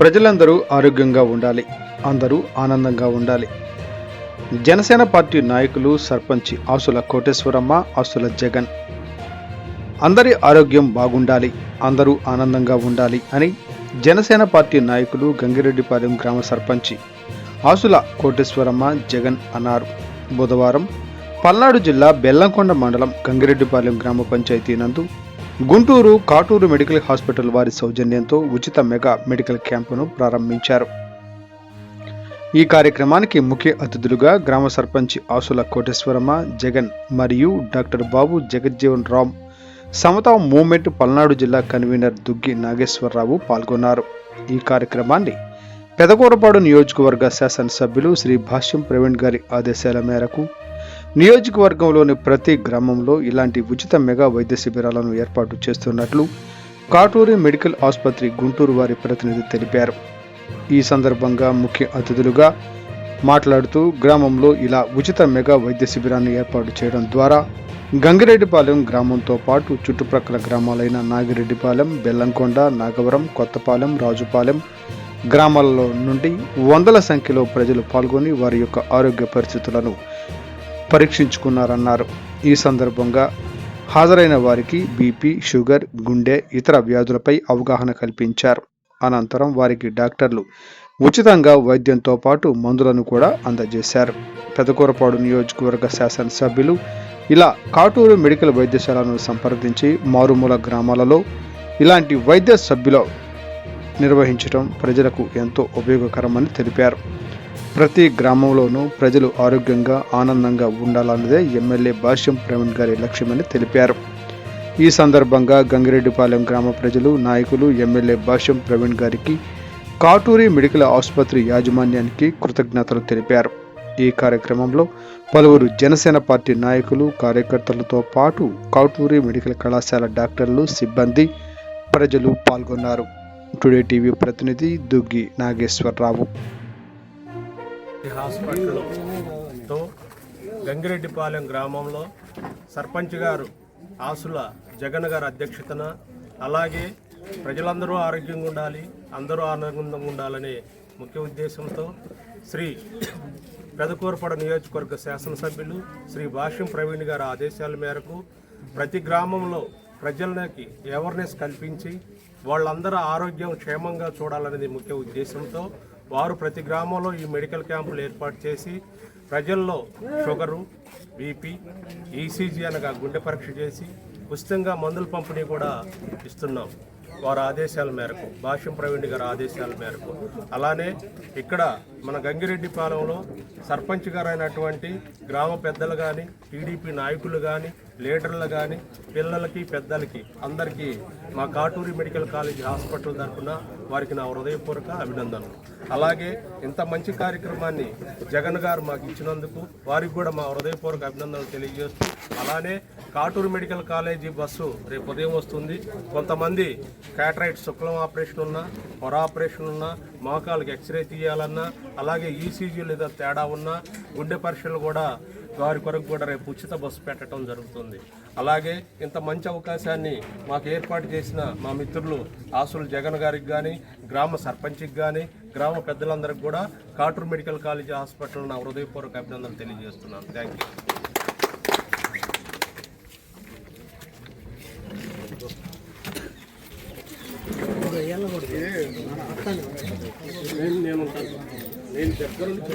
ప్రజలందరూ ఆరోగ్యంగా ఉండాలి. అందరూ ఆనందంగా ఉండాలి. జనసేన పార్టీ నాయకులు సర్పంచ్ ఆసుల కోటేశ్వరమ్మ ఆసుల జగన్. అందరి ఆరోగ్యం బాగుండాలి. అందరూ ఆనందంగా ఉండాలి అని జనసేన పార్టీ నాయకులు గంగిరెడ్డిపాలెం గ్రామ సర్పంచి ఆసుల కోటేశ్వరమ్మ జగన్ అన్నారు. బుధవారం పల్నాడు జిల్లా బెల్లంకొండ మండలం గంగిరెడ్డిపాలెం గ్రామ పంచాయతీ నందు గుంటూరు కాటూరు మెడికల్ హాస్పిటల్ వారి సౌజన్యంతో ఉచిత మెగా మెడికల్ క్యాంపును ప్రారంభించారు. ఈ కార్యక్రమానికి ముఖ్య అతిథులుగా గ్రామ సర్పంచ్ ఆసుల కోటేశ్వరమ్మ జగన్ మరియు డాక్టర్ బాబు జగజ్జీవన్ రామ్ సమతా మూవ్మెంట్ పల్నాడు జిల్లా కన్వీనర్ దుగ్గి నాగేశ్వరరావు పాల్గొన్నారు. ఈ కార్యక్రమాన్ని పెదకూరపాడు నియోజకవర్గ శాసనసభ్యులు శ్రీ భాష్యం ప్రవీణ్ గారి ఆదేశాల మేరకు నియోజకవర్గంలోని ప్రతి గ్రామంలో ఇలాంటి ఉచిత మెగా వైద్య శిబిరాలను ఏర్పాటు చేస్తున్నట్లు కాటూరి మెడికల్ ఆసుపత్రి గుంటూరు వారి ప్రతినిధి తెలిపారు. ఈ సందర్భంగా ముఖ్య అతిథులుగా మాట్లాడుతూ గ్రామంలో ఇలా ఉచిత మెగా వైద్య శిబిరాన్ని ఏర్పాటు చేయడం ద్వారా గంగిరెడ్డిపాలెం గ్రామంతో పాటు చుట్టుప్రక్కల గ్రామాలైన నాగిరెడ్డిపాలెం బెల్లంకొండ నాగవరం కొత్తపాలెం రాజుపాలెం గ్రామాలలో నుండి వందల సంఖ్యలో ప్రజలు పాల్గొని వారి యొక్క ఆరోగ్య పరిస్థితులను పరీక్షించుకున్నారన్నారు. ఈ సందర్భంగా హాజరైన వారికి బీపీ షుగర్ గుండె ఇతర వ్యాధులపై అవగాహన కల్పించారు. అనంతరం వారికి డాక్టర్లు ఉచితంగా వైద్యంతో పాటు మందులను కూడా అందజేశారు. పెదకూరపాడు నియోజకవర్గ శాసనసభ్యులు ఇలా కాటూరు మెడికల్ వైద్యశాలను సంప్రదించి మారుమూల గ్రామాలలో ఇలాంటి వైద్య సభ్యుల నిర్వహించడం ప్రజలకు ఎంతో ఉపయోగకరమని తెలిపారు. ప్రతి గ్రామంలోనూ ప్రజలు ఆరోగ్యంగా ఆనందంగా ఉండాలన్నదే ఎమ్మెల్యే భాష్యం ప్రవీణ్ గారి లక్ష్యమని తెలిపారు. ఈ సందర్భంగా గంగిరెడ్డిపాలెం గ్రామ ప్రజలు నాయకులు ఎమ్మెల్యే భాష్యం ప్రవీణ్ గారికి కాటూరి మెడికల్ ఆసుపత్రి యాజమాన్యానికి కృతజ్ఞతలు తెలిపారు. ఈ కార్యక్రమంలో పలువురు జనసేన పార్టీ నాయకులు కార్యకర్తలతో పాటు కాటూరి మెడికల్ కళాశాల డాక్టర్లు సిబ్బంది ప్రజలు పాల్గొన్నారు. టుడే టీవీ ప్రతినిధి దుగ్గి నాగేశ్వరరావు. హాస్పిటల్తో గంగిరెడ్డిపాలెం గ్రామంలో సర్పంచ్ గారు ఆసుల జగన్ గారి అధ్యక్షతన అలాగే ప్రజలందరూ ఆరోగ్యంగా ఉండాలి అందరూ ఆనందంగా ఉండాలనే ముఖ్య ఉద్దేశంతో శ్రీ పెదకూరపడ నియోజకవర్గ శాసనసభ్యులు శ్రీ భాష్యం ప్రవీణ్ గారి ఆదేశాల మేరకు ప్రతి గ్రామంలో ప్రజలకి అవేర్నెస్ కల్పించి వాళ్ళందరూ ఆరోగ్యం క్షేమంగా చూడాలనేది ముఖ్య ఉద్దేశంతో వారు ప్రతి గ్రామంలో ఈ మెడికల్ క్యాంపులు ఏర్పాటు చేసి ప్రజల్లో షుగరు బీపీ ఈసీజీ అనగా గుండె పరీక్ష చేసి ఉచితంగా మందుల పంపిణీ కూడా ఇస్తున్నాం. వారి ఆదేశాల మేరకు భాష్యం ప్రవీణ్ గారి ఆదేశాల మేరకు. అలానే ఇక్కడ మన గంగిరెడ్డిపాలెంలో సర్పంచ్ గారు అయినటువంటి గ్రామ పెద్దలు కానీ టీడీపీ నాయకులు కానీ లీడర్లు కానీ పిల్లలకి పెద్దలకి అందరికీ మా కాటూరి మెడికల్ కాలేజ్ హాస్పిటల్ తరఫున వారికి నా హృదయపూర్వక అభినందనలు. అలాగే ఇంత మంచి కార్యక్రమాన్ని జగన్ గారు మాకు ఇచ్చినందుకు వారికి కూడా మా హృదయపూర్వక అభినందనలు తెలియజేస్తూ అలానే కాటూరు మెడికల్ కాలేజీ బస్సు రేపు ఉదయం వస్తుంది. కొంతమంది క్యాటరైట్ శుక్లం ఆపరేషన్ ఉన్నా పొర ఆపరేషన్ ఉన్నా మోకాలకు ఎక్స్రే తీయాలన్నా అలాగే ఈసీజీ లేదా తేడా ఉన్నా గుండె పరీక్షలు కూడా వారి కొరకు కూడా రేపు ఉచిత బస్సు పెట్టడం జరుగుతుంది. అలాగే ఇంత మంచి అవకాశాన్ని మాకు ఏర్పాటు చేసిన మా మిత్రులు ఆసులు జగన్ గారికి కానీ గ్రామ సర్పంచ్కి కానీ గ్రామ పెద్దలందరికీ కూడా కాటూరు మెడికల్ కాలేజ్ హాస్పిటల్ నా హృదయపూర్వక అభినందనలు తెలియజేస్తున్నాను థ్యాంక్ యూ నేను నేను ఉంటాను నేను దగ్గర నుంచి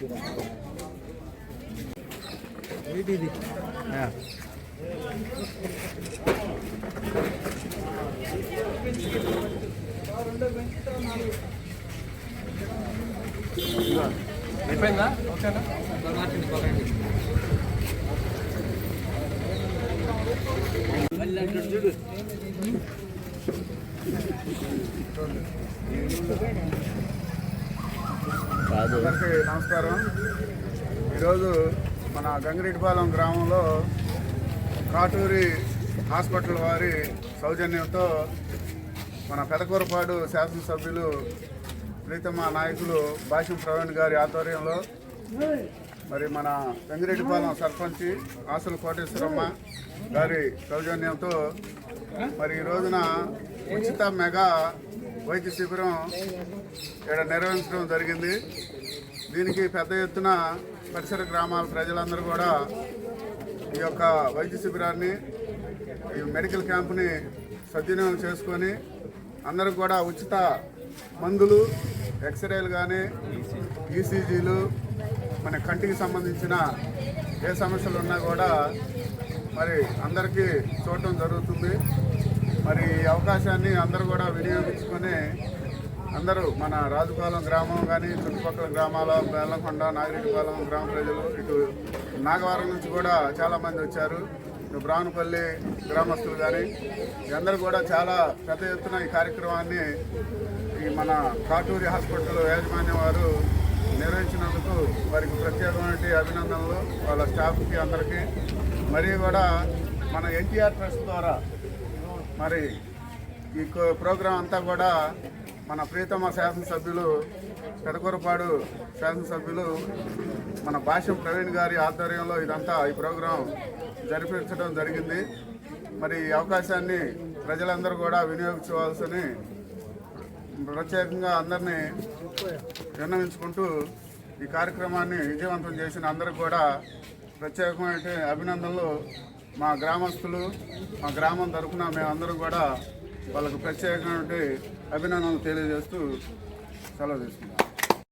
ఉంటాను నేను నేనే నువ్వు భయపడవు అందరికీ నమస్కారం. ఈరోజు మన గంగిరెడ్డిపాలెం గ్రామంలో కాటూరి హాస్పిటల్ వారి సౌజన్యంతో మన పెదకూరపాడు శాసనసభ్యులు ప్రీతమ నాయకులు భాష్యం ప్రవీణ్ గారి ఆధ్వర్యంలో మరి మన గంగిరెడ్డిపాలెం సర్పంచి ఆసుల కోటేశ్వరమ్మ గారి సౌజన్యంతో మరి ఈ రోజున ఉచిత మెగా వైద్య శిబిరం ఇక్కడ నిర్వహించడం జరిగింది. దీనికి పెద్ద ఎత్తున పరిసర గ్రామాల ప్రజలందరూ కూడా ఈ యొక్క వైద్య శిబిరాన్ని ఈ మెడికల్ క్యాంప్ని సద్వినియోగం చేసుకొని అందరికి కూడా ఉచిత మందులు ఎక్స్రేలు కానీ ఈసీజీలు మన కంటికి సంబంధించిన ఏ సమస్యలు ఉన్నా కూడా మరి అందరికీ చూడటం జరుగుతుంది. మరి ఈ అవకాశాన్ని అందరూ కూడా వినియోగించుకొని అందరూ మన రాజుపాలెం గ్రామం కానీ చుట్టుపక్కల గ్రామాల బెల్లకొండ నాగిరెడ్డిపాలెం గ్రామ ప్రజలు ఇటు నాగవరం నుంచి కూడా చాలామంది వచ్చారు. ఇటు బ్రాహ్మణపల్లి గ్రామస్తులు కానీ అందరూ కూడా చాలా పెద్ద ఎత్తున ఈ కార్యక్రమాన్ని ఈ మన కాటూరి హాస్పిటల్ యాజమాన్యం వారు నిర్వహించినందుకు వారికి ప్రత్యేకమైన అభినందనలు. వాళ్ళ స్టాఫ్కి అందరికీ. మరియు కూడా మన ఎన్టీఆర్ ట్రస్ట్ ద్వారా మరి ఈ కో- ప్రోగ్రాం అంతా కూడా మన ప్రీతమ శాసనసభ్యులు పెదకూరపాడు శాసనసభ్యులు మన భాష్యం ప్రవీణ్ గారి ఆధ్వర్యంలో ఇదంతా ఈ ప్రోగ్రాం జరిపించడం జరిగింది. మరి ఈ అవకాశాన్ని ప్రజలందరూ కూడా వినియోగించవలసని ప్రత్యేకంగా అందరినీ విన్నవించుకుంటూ ఈ కార్యక్రమాన్ని విజయవంతం చేసిన అందరికి కూడా ప్రత్యేకమైన అభినందనలు. మా గ్రామస్తులు మా గ్రామం తరఫున మేమందరం కూడా వాళ్ళకు ప్రత్యేకమైన అభినందనలు తెలియజేస్తూ సెలవు తీసుకున్నాం